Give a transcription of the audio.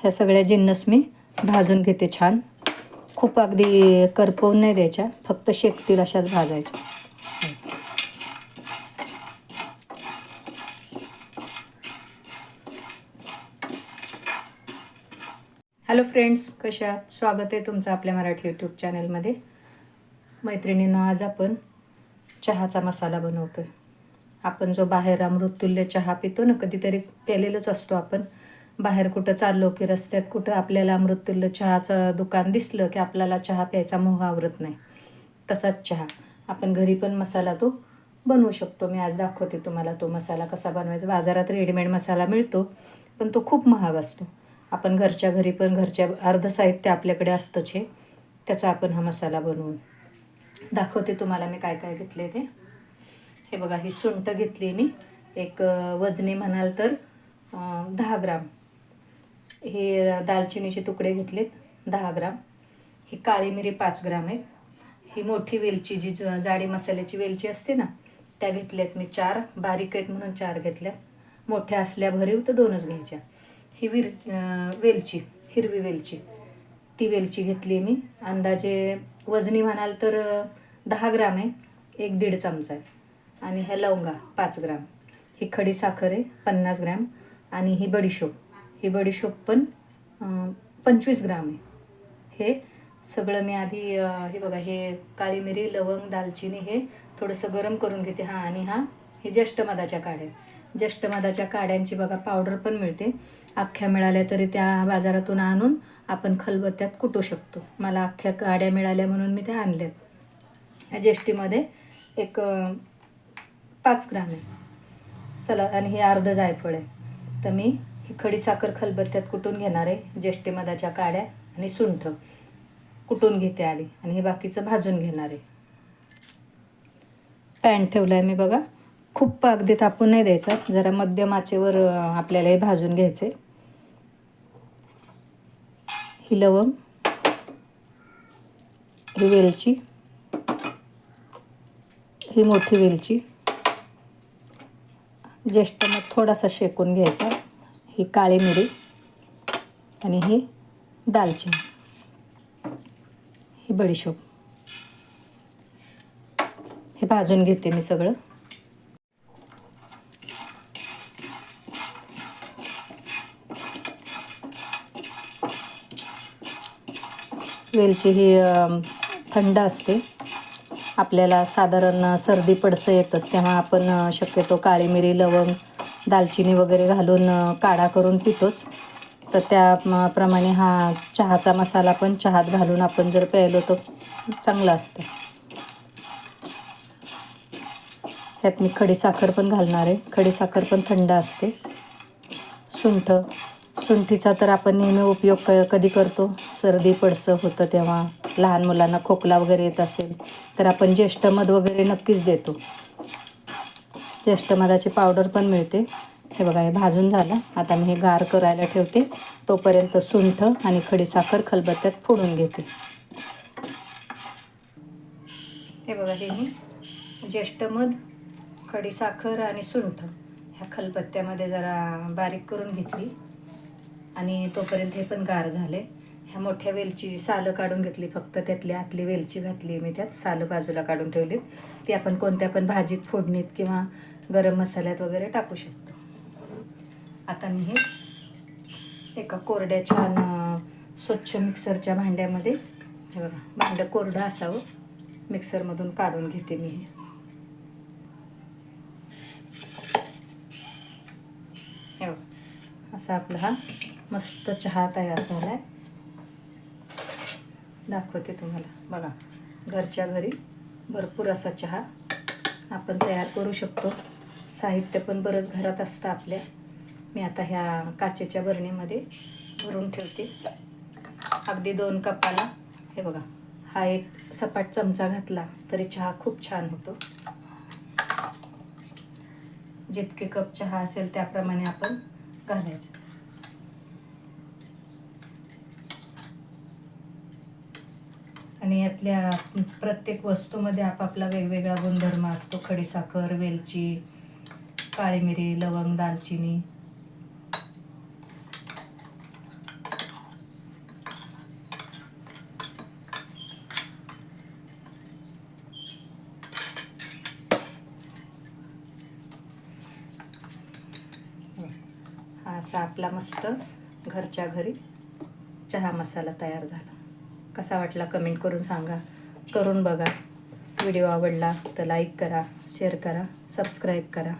ह्या सगळ्या जिन्नस मी भाजून घेते छान. खूप अगदी करपवून नाही द्यायच्या फक्त शेकतील अशाच भाजायच्या. हॅलो फ्रेंड्स कशा स्वागत आहे तुमचं आपल्या मराठी यूट्यूब चॅनलमध्ये. मैत्रिणींनो आज आपण चहाचा मसाला बनवतो आहे आपण जो बाहेर अमृततुल्य चहा पितो ना कधीतरी प्यालेलंच असतो आपण. बाहेर कुठं चाललो की रस्त्यात कुठं आपल्याला अमृततुल्य चहाचं दुकान दिसलं की आपल्याला चहा प्यायचा मोह आवरत नाही. तसाच चहा. आपण घरी पण मसाला तो बनवू शकतो. मी आज दाखवते तुम्हाला तो मसाला कसा बनवायचा. बाजारात रेडीमेड मसाला मिळतो पण तो खूप महाग असतो. आपण घरच्या घरी पण घरच्या अर्ध साहित्य आपल्याकडे असतंच हे. त्याचा आपण हा मसाला बनवून दाखवते तुम्हाला मी काय काय घेतले ते. हे बघा ही सुंट घेतली मी. एक वजनी म्हणाल तर दहा ग्राम. हे दालचिनीचे तुकडे घेतलेत दहा ग्राम. ही काळी मिरी पाच ग्राम आहेत. ही मोठी वेलची जी ज- जाडी मसाल्याची वेलची असते ना त्या घेतल्यात मी चार. बारीक आहेत म्हणून चार घेतल्या मोठ्या असल्या भरीव तर दोनच घ्यायच्या. ही विर वेलची हिरवी वेलची. ती वेलची घेतली मी. अंदाजे वजनी म्हणाल तर दहा ग्राम आहे. एक दीड चमचा आहे. आणि ह्या लवंगा पाच ग्राम. ही खडी साखर आहे पन्नास ग्रॅम. आणि ही बडीशोप. ही बडीशोप पण पंचवीस ग्राम आहे. हे सगळं मी आधी हे बघा हे काळी मिरी लवंग दालचिनी हे थोडंसं गरम करून घेते. हां आणि हा हे ज्येष्ठमधाच्या काड्या ज्येष्ठमधाच्या काड्यांची बघा पावडर पण मिळते. अख्ख्या मिळाल्या तरी त्या बाजारातून आणून आपण खलबत्त्यात कुटू शकतो. मला अख्ख्या काड्या मिळाल्या म्हणून मी त्या आणल्यात. ह्या ज्येष्ठीमध्ये एक पाच ग्राम आहे. चला आणि हे अर्ध जायफळ आहे. तर मी ही खडी साखर खलबत्त्यात कुटून घेणार आहे ज्येष्ठी मधाच्या काड्या आणि सुंठ. कुटून घेते आधी आणि हे बाकीचं भाजून घेणार आहे. पॅन ठेवला आहे मी बघा. खूप अगदी तापून नाही द्यायचा. जरा मध्यम आचेवर आपल्याला हे भाजून घ्यायचे ही लवंग ही वेलची ही मोठी वेलची. ज्येष्ठ मग थोडासा शेकून घ्यायचा. ही काळी मिरी आणि ही दालचिनी. ही बडीशोप. हे भाजून घेते मी सगळं. वेलची ही थंड असते. आपल्याला साधारण सर्दी पडसं येतच तेव्हा आपण शक्यतो काळी मिरी लवंग दालचिनी वगैरे घालून काढा करून पितोच. तर त्या प्रमाणे हा चहाचा मसाला पण चहात घालून आपण जर प्यायलो तर चांगला असतं. ह्यात मी खडीसाखर पण घालणार आहे. खडीसाखर पण थंड असते. सुंठ. सुंठीचा तर आपण नेहमी उपयोग क कधी करतो? सर्दी पडसं होतं तेव्हा. लहान मुलांना खोकला वगैरे येत असेल तर आपण ज्येष्ठ मध वगैरे नक्कीच देतो. ज्येष्ठमधाची पावडर पण मिळते. हे बघा हे भाजून झालं. आता मी हे गार करायला ठेवते. तोपर्यंत सुंठ आणि खडीसाखर खलबत्त्यात फोडून घेते. हे बघा हे मी ज्येष्ठमध खडीसाखर आणि सुंठ ह्या खलबत्त्यामध्ये जरा बारीक करून घेतली. आणि तोपर्यंत हे पण गार झाले. ह्या मोठ्या वेलची सालं काढून घेतली फक्त त्यातली आतली वेलची घातली मी त्यात सालं बाजूला काढून ठेवलीत. ती आपण कोणत्या पण भाजीत फोडणीत किंवा गरम मसाल्यात वगैरे टाकू शकतो. आता मी हे एका कोरड्या छान स्वच्छ मिक्सरच्या भांड्यामध्ये हे बघा भांडं कोरडं असावं. मिक्सरमधून काढून घेते मी हे. हे असा आपला हा मस्त चहा तयार झाला आहे दाखवते तुम्हाला. बघा घरच्या घरी भरपूर असा चहा आपण तयार करू शकतो. साहित्य पण बरंच घरात असतं आपल्या. मी आता ह्या काचेच्या बरणीमध्ये भरून ठेवते. अगदी दोन कपाला. हे बघा हा एक सपाट चमचा घातला तरी चहा खूप छान होतो. जितके कप चहा असेल त्याप्रमाणे आपण घालायचं. आणि यातल्या प्रत्येक वस्तूमध्ये आपापला वेगवेगळा गुणधर्म असतो. खडीसाखर वेलची काळी मिरी लवंग दालचिनी. असा आपला मस्त घरच्या घरी चहा मसाला तयार झाला. कसा वाटला कमेंट करून सांगा. करून बघा. व्हिडिओ आवडला तर लाईक करा शेअर करा सबस्क्राईब करा.